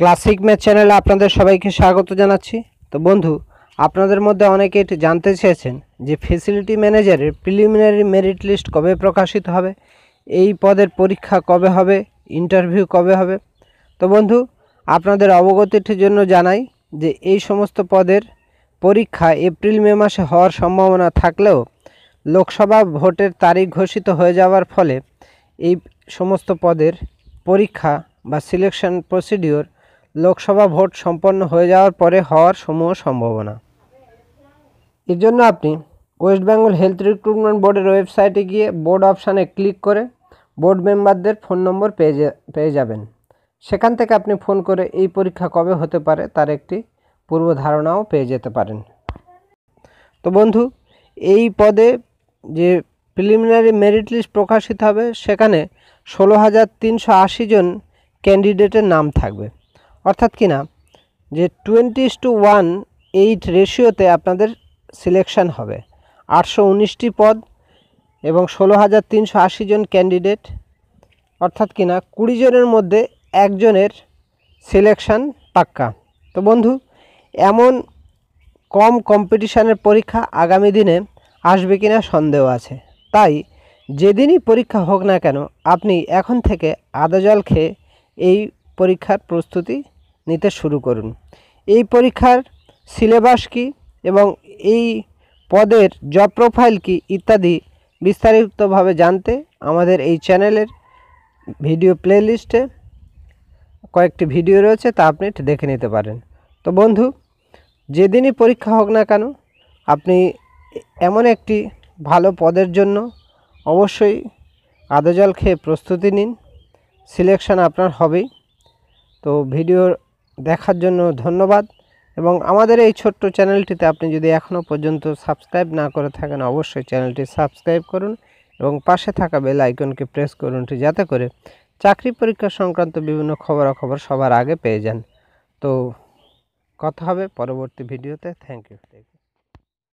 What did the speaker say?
Classic math চ্যানেলে আপনাদের সবাইকে স্বাগত জানাচ্ছি। তো বন্ধু, আপনাদের মধ্যে অনেকে এটি জানতে চেয়েছেন যে ফেসিলিটি ম্যানেজারের প্রিলিমিনারি মেরিট লিস্ট কবে প্রকাশিত হবে, এই পদের পরীক্ষা কবে হবে ইন্টারভিউ কবে হবে। তো বন্ধু, আপনাদের অবগতির জন্য জানাই যে এই সমস্ত পদের পরীক্ষা এপ্রিল মে মাসে হওয়ার সম্ভাবনা থাকলেও লোকসভা ভোটের তারিখ ঘোষিত হয়ে যাওয়ার ফলে এই সমস্ত পদের পরীক্ষা বা সিলেকশন প্রসিডিওর লোকসভা ভোট সম্পন্ন হয়ে যাওয়ার পরে হওয়ার সমূহ সম্ভাবনা। এর জন্য আপনি ওয়েস্ট বেঙ্গল হেলথ রিক্রুটমেন্ট বোর্ডের ওয়েবসাইটে গিয়ে বোর্ড অপশানে ক্লিক করে বোর্ড মেম্বারদের ফোন নম্বর পেয়ে পেয়ে যাবেন। সেখান থেকে আপনি ফোন করে এই পরীক্ষা কবে হতে পারে তার একটি পূর্ব ধারণাও পেয়ে যেতে পারেন। তো বন্ধু, এই পদে যে প্রিলিমিনারি মেরিট লিস্ট প্রকাশিত হবে, সেখানে ষোলো হাজার তিনশো আশি জন ক্যান্ডিডেটের নাম থাকবে। অর্থাৎ কি না, যে টোয়েন্টি টু ওয়ান এইট রেশিওতে আপনাদের সিলেকশন হবে। আটশো উনিশটি পদ এবং ষোলো হাজার তিনশো আশি জন ক্যান্ডিডেট অর্থাৎ কি না, কুড়ি জনের মধ্যে একজনের সিলেকশন পাক্কা। তো বন্ধু, এমন কম কম্পিটিশানের পরীক্ষা আগামী দিনে আসবে কিনা সন্দেহ আছে। তাই যেদিনই পরীক্ষা হোক না কেন, আপনি এখন থেকে আদা জল খেয়ে এই পরীক্ষার প্রস্তুতি নিতে শুরু করুন। এই পরীক্ষার সিলেবাস কী এবং এই পদের জব প্রোফাইল কী ইত্যাদি বিস্তারিতভাবে জানতে আমাদের এই চ্যানেলের ভিডিও প্লেলিস্টে কয়েকটি ভিডিও রয়েছে, তা আপনি দেখে নিতে পারেন। তো বন্ধু, যেদিনই পরীক্ষা হোক না কেন, আপনি এমন একটি ভালো পদের জন্য অবশ্যই আদা জল খেয়ে প্রস্তুতি নিন। সিলেকশন আপনার হবেই। তো ভিডিও দেখার জন্য ধন্যবাদ এবং আমাদের এই ছোট্ট চ্যানেলটিতে আপনি যদি এখনও পর্যন্ত সাবস্ক্রাইব না করে থাকেন, অবশ্যই চ্যানেলটি সাবস্ক্রাইব করুন এবং পাশে থাকা বেল আইকনকে প্রেস করুন যাতে করে চাকরি পরীক্ষা সংক্রান্ত বিভিন্ন খবরাখবর সবার আগে পেয়ে যান। তো, কথা হবে পরবর্তী ভিডিওতে। Thank you.